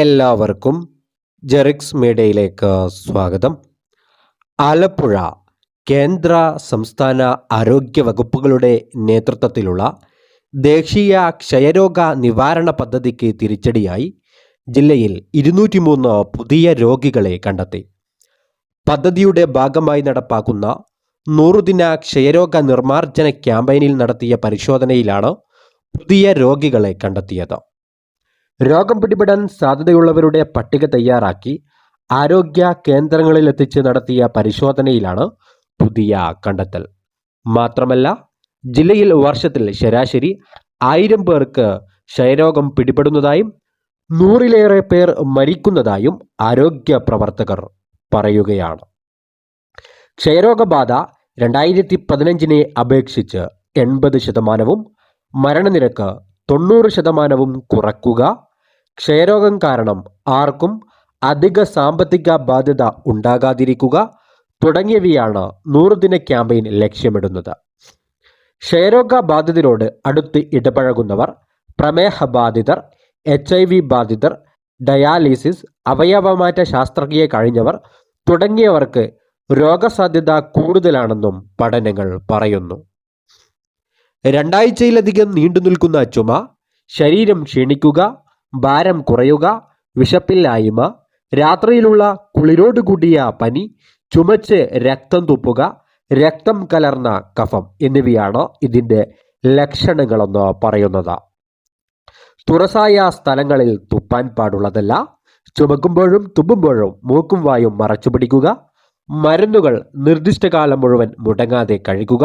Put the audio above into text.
എല്ലാവർക്കും ജെറിക്സ് മീഡിയയിലേക്ക് സ്വാഗതം. ആലപ്പുഴ കേന്ദ്ര സംസ്ഥാന ആരോഗ്യ വകുപ്പുകളുടെ നേതൃത്വത്തിലുള്ള ദേശീയ ക്ഷയരോഗ നിവാരണ പദ്ധതിക്ക് തിരിച്ചടിയായി ജില്ലയിൽ ഇരുന്നൂറ്റി മൂന്ന് പുതിയ രോഗികളെ കണ്ടെത്തി. പദ്ധതിയുടെ ഭാഗമായി നടപ്പാക്കുന്ന നൂറുദിന ക്ഷയരോഗ നിർമ്മാർജന ക്യാമ്പയിനിൽ നടത്തിയ പരിശോധനയിലാണ് പുതിയ രോഗികളെ കണ്ടെത്തിയത്. രോഗം പിടിപെടാൻ സാധ്യതയുള്ളവരുടെ പട്ടിക തയ്യാറാക്കി ആരോഗ്യ കേന്ദ്രങ്ങളിൽ എത്തിച്ച് നടത്തിയ പരിശോധനയിലാണ് പുതിയ കണ്ടെത്തൽ. മാത്രമല്ല ജില്ലയിൽ വർഷത്തിൽ ശരാശരി ആയിരം പേർക്ക് ക്ഷയരോഗം പിടിപെടുന്നതായും നൂറിലേറെ പേർ മരിക്കുന്നതായും ആരോഗ്യ പ്രവർത്തകർ പറയുകയാണ്. ക്ഷയരോഗബാധ രണ്ടായിരത്തി പതിനഞ്ചിനെ അപേക്ഷിച്ച് എൺപത് ശതമാനവും മരണനിരക്ക് തൊണ്ണൂറ് ശതമാനവും കുറക്കുക. ക്ഷയരോഗം കാരണം ആർക്കും അധിക സാമ്പത്തിക ബാധ്യത ഉണ്ടാകാതിരിക്കുക. തുടങ്ങിയവയാണ് നൂറുദിന ക്യാമ്പയിൻ ലക്ഷ്യമിടുന്നത്. ക്ഷയരോഗ ബാധിതരോട് അടുത്ത് ഇടപഴകുന്നവർ പ്രമേഹ ബാധിതർ എച്ച് ഐ വി ബാധിതർ ഡയാലിസിസ് അവയവമാറ്റ ശാസ്ത്രജ്ഞയെ കഴിഞ്ഞവർ തുടങ്ങിയവർക്ക് രോഗസാധ്യത കൂടുതലാണെന്നും പഠനങ്ങൾ പറയുന്നു. രണ്ടാഴ്ചയിലധികം നീണ്ടു നിൽക്കുന്ന ചുമ ശരീരം ക്ഷീണിക്കുക ഭാരം കുറയുക വിശപ്പില്ലായ്മ രാത്രിയിലുള്ള കുളിരോട് കൂടിയ പനി ചുമച്ച് രക്തം തുപ്പുക രക്തം കലർന്ന കഫം എന്നിവയാണ് ഇതിന്റെ ലക്ഷണങ്ങളെന്ന് പറയുന്നത്. തുറസായ സ്ഥലങ്ങളിൽ തുപ്പാൻ പാടുള്ളതല്ല. ചുമക്കുമ്പോഴും തുമ്പുമ്പോഴും മൂക്കും വായും മറച്ചു പിടിക്കുക മരുന്നുകൾ നിർദ്ദിഷ്ട കാലം മുഴുവൻ മുടങ്ങാതെ കഴിക്കുക.